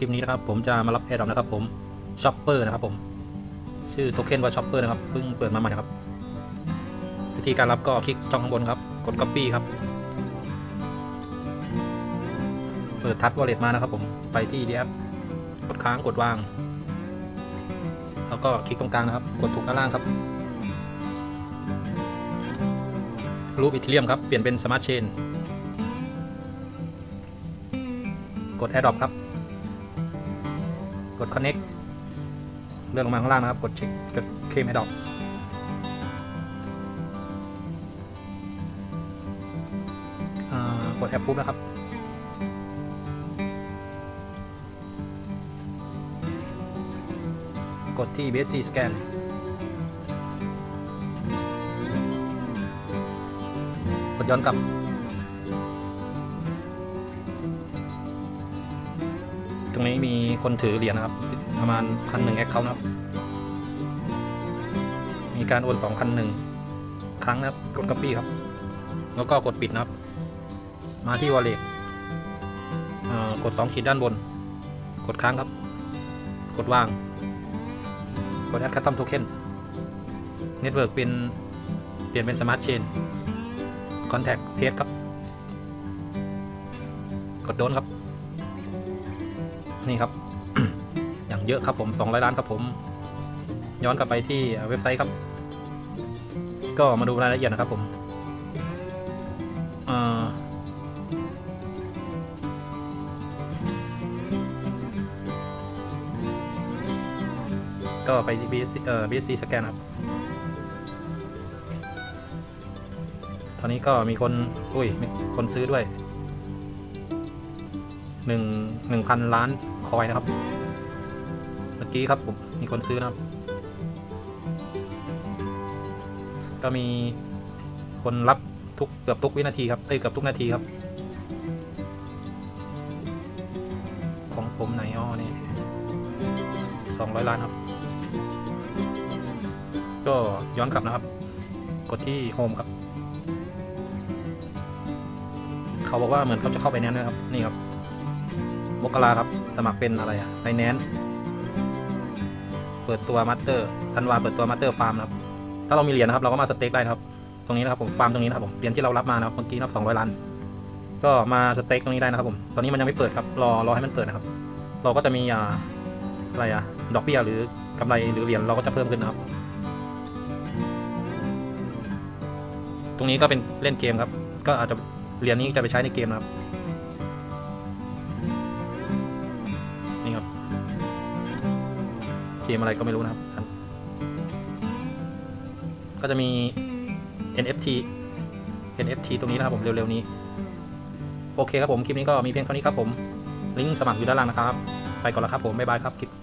คลิปนี้นะครับผมจะมารับแอร์ดรอปนะครับผมช็อปเปอร์นะครับผมชื่อโทเค็นว่าช็อปเปอร์นะครับเพิ่งเปิดมาใหม่นะครับวิธีการรับก็คลิกช่องข้างบนครับ กด Copy ครับ เปิดทัชวอลเล็ตมานะครับผมไปที่ดีแอปกดค้างกดวาง แล้วก็คลิกตรงกลางนะครับ กดถูกด้านล่างครับรูปอีเทเรียมครับ เปลี่ยนเป็นสมาร์ทเชน กด AirDrop ครับ กด Connect เลื่อนลงมาข้างล่างนะครับ กดเช็คกดเคลม AirDrop อ่ากด Approve นะครับ กดที่ BSC Scan กดย้อนกลับ รงนี้มีคนถือเหรียญนะครับ ประมาณพันหนึ่งแอคเคาท์นะครับ มีการโอนสองพันหนึ่งครั้งนะครับ กด copy ครับ แล้วก็กดปิดนะครับ มาที่ wallet เอ่อกด 2 ขีดด้านบน กดค้างครับ กดวาง กด add custom token network เป็นเปลี่ยนเป็น smart chain contact page ครับ กดโดนครับ นี่ครับ อย่างเยอะครับผม200ล้านครับผม ย้อนกลับไปที่เว็บไซต์ครับ ก็มาดูรายละเอียดนะครับผมอ่อก็ไป BSC เอ่อ BSC สแกนครับ ตอนนี้ก็มีคน อุ้ย มีคนซื้อด้วย หนึ่งหนึ่งพันล้านคอยนะครับ เมื่อกี้ครับผมมีคนซื้อนะครับ ก็มีคนรับทุกเกือบทุกวินาทีครับ เอ้ยเกือบทุกนาทีครับ ของผมไหนอ้อนี่สองร้อยล้านครับ ก็ย้อนกลับนะครับ กดที่โฮมครับ เขาบอกว่าเหมือนเขาจะเข้าไปแนนด้วยครับ นี่ครับ มกราครับ สมัครเป็นอะไรอะไฟแนนซ์เปิดตัวมัตเตอร์ธันวาเปิดตัวมัตเตอร์ฟาร์มนะครับ ถ้าเรามีเหรียญนะครับ เราก็มาสเต็กได้นะครับ ตรงนี้นะครับผมฟาร์มตรงนี้นะครับผมเหรียญที่เรารับมานะครับเมื่อกี้นะครับสองร้อยล้าน ก็มาสเต็กตรงนี้ได้นะครับผม ตอนนี้มันยังไม่เปิดครับ รอรอให้มันเปิดนะครับ เราก็จะมีอ่าอะไรอะดอกเบี้ยหรือกำไรหรือเหรียญเราก็จะเพิ่มขึ้นนะครับ ตรงนี้ก็เป็นเล่นเกมครับ ก็อาจจะเหรียญนี้จะไปใช้ในเกมนะครับ กมอะไรก็ไม่รู้นะครับก็จะมี NFT NFT ตรงนี้นะครับผมเร็วๆนี้ โอเคครับผม คลิปนี้ก็มีเพียงเท่านี้ครับผม ลิงก์สมัครอยู่ด้านล่างนะครับ ไปก่อนแล้วครับผม บ๊ายบายครับคลิป